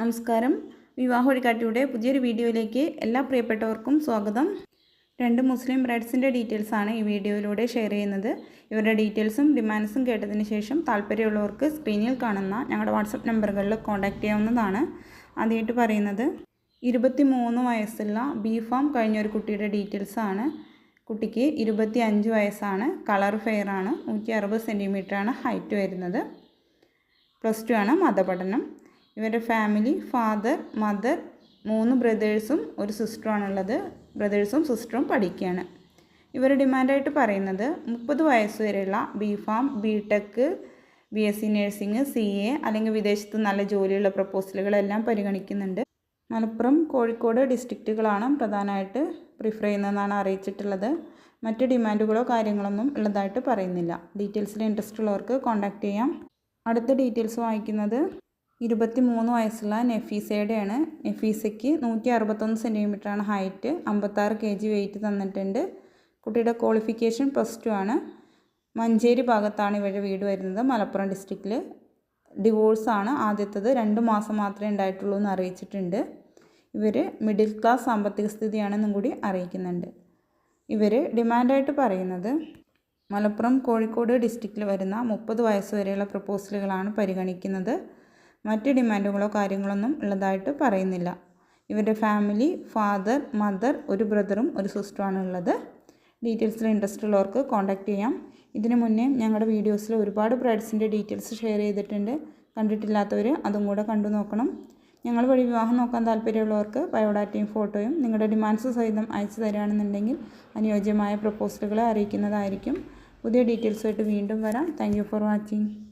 നമസ്കാരം. വിവാഹ വഴികാട്ടിയുടെ പുതിയൊരു വീഡിയോയിലേക്ക് എല്ലാ പ്രിയപ്പെട്ടവർക്കും സ്വാഗതം. രണ്ട് മുസ്ലിം ബ്രൈഡ്സിന്റെ ഡീറ്റെയിൽസാണ് ഈ വീഡിയോയിലൂടെ ഷെയർ ചെയ്യുന്നത്. ഇവരുടെ ഡീറ്റെയിൽസും ഡിമാൻഡ്സും കേട്ടതിന് ശേഷം താല്പര്യമുള്ളവർക്ക് സ്ക്രീനിൽ കാണുന്ന ഞങ്ങളുടെ വാട്സപ്പ് നമ്പറുകളിൽ കോൺടാക്റ്റ് ചെയ്യാവുന്നതാണ്. ആദ്യമായിട്ട് പറയുന്നത് ഇരുപത്തി മൂന്ന് വയസ്സുള്ള ബി ഫാം കഴിഞ്ഞ ഒരു കുട്ടിയുടെ ഡീറ്റെയിൽസാണ് കുട്ടിക്ക് ഇരുപത്തി അഞ്ച് വയസ്സാണ്. കളർ ഫെയർ ആണ്. നൂറ്റി അറുപത് സെന്റിമീറ്ററാണ് ഹൈറ്റ് വരുന്നത്. പ്ലസ് ടു ആണ് മതപഠനം. ഇവരുടെ ഫാമിലി ഫാദർ മദർ മൂന്ന് ബ്രദേഴ്സും ഒരു സിസ്റ്ററുമാണുള്ളത് ബ്രദേഴ്സും സിസ്റ്ററും പഠിക്കുകയാണ്. ഇവർ ഡിമാൻഡായിട്ട് പറയുന്നത് മുപ്പത് വയസ്സ് വരെയുള്ള B Pharm B Tech B S C nursing C A അല്ലെങ്കിൽ വിദേശത്ത് നല്ല ജോലിയുള്ള പ്രപ്പോസലുകളെല്ലാം പരിഗണിക്കുന്നുണ്ട്. മലപ്പുറം കോഴിക്കോട് ഡിസ്ട്രിക്റ്റുകളാണ് പ്രധാനമായിട്ട് പ്രിഫർ ചെയ്യുന്നതെന്നാണ് അറിയിച്ചിട്ടുള്ളത്. മറ്റ് ഡിമാൻഡുകളോ കാര്യങ്ങളൊന്നും ഉള്ളതായിട്ട് പറയുന്നില്ല. ഡീറ്റെയിൽസിൽ ഇൻട്രസ്റ്റ് ഉള്ളവർക്ക് കോൺടാക്റ്റ് ചെയ്യാം. അടുത്ത ഡീറ്റെയിൽസ് വായിക്കുന്നത് ഇരുപത്തി മൂന്ന് വയസ്സുള്ള നെഫീസയുടെയാണ്. നെഫീസയ്ക്ക് നൂറ്റി അറുപത്തൊന്ന് സെന്റിമീറ്ററാണ് ഹൈറ്റ് അമ്പത്താറ് കെ ജി വെയിറ്റ് തന്നിട്ടുണ്ട്. കുട്ടിയുടെ ക്വാളിഫിക്കേഷൻ പ്ലസ് ടു ആണ്. മഞ്ചേരി ഭാഗത്താണ് ഇവരുടെ വീട് വരുന്നത്. മലപ്പുറം ഡിസ്ട്രിക്റ്റിൽ ഡിവോഴ്സാണ് ആദ്യത്തത്. രണ്ട് മാസം മാത്രമേ ഉണ്ടായിട്ടുള്ളൂ എന്ന് അറിയിച്ചിട്ടുണ്ട്. ഇവർ മിഡിൽ ക്ലാസ് സാമ്പത്തിക സ്ഥിതിയാണെന്നും കൂടി അറിയിക്കുന്നുണ്ട്. ഇവർ ഡിമാൻഡായിട്ട് പറയുന്നത് മലപ്പുറം കോഴിക്കോട് ഡിസ്ട്രിക്റ്റിൽ വരുന്ന മുപ്പത് വയസ്സ് വരെയുള്ള പ്രപ്പോസലുകളാണ് പരിഗണിക്കുന്നത്. മറ്റ് ഡിമാൻഡുകളോ കാര്യങ്ങളൊന്നും ഉള്ളതായിട്ട് പറയുന്നില്ല. ഇവരുടെ ഫാമിലി ഫാദർ മദർ ഒരു ബ്രദറും ഒരു സിസ്റ്ററുമാണ് ഉള്ളത്. ഡീറ്റെയിൽസിൽ ഇൻട്രസ്റ്റ് ഉള്ളവർക്ക് കോൺടാക്റ്റ് ചെയ്യാം. ഇതിനു മുന്നേ ഞങ്ങളുടെ വീഡിയോസിൽ ഒരുപാട് ബ്രൈഡ്സിന്റെ ഡീറ്റെയിൽസ് ഷെയർ ചെയ്തിട്ടുണ്ട്. കണ്ടിട്ടില്ലാത്തവർ അതും കൂടെ കണ്ടു നോക്കണം. ഞങ്ങൾ വഴി വിവാഹം നോക്കാൻ താല്പര്യമുള്ളവർക്ക് ബയോഡാറ്റയും ഫോട്ടോയും നിങ്ങളുടെ ഡിമാൻഡ്സ് സഹിതം അയച്ചു തരികയാണെന്നുണ്ടെങ്കിൽ അനുയോജ്യമായ പ്രപ്പോസലുകളെ അറിയിക്കുന്നതായിരിക്കും. പുതിയ ഡീറ്റെയിൽസുമായിട്ട് വീണ്ടും വരാം. Thank for watching.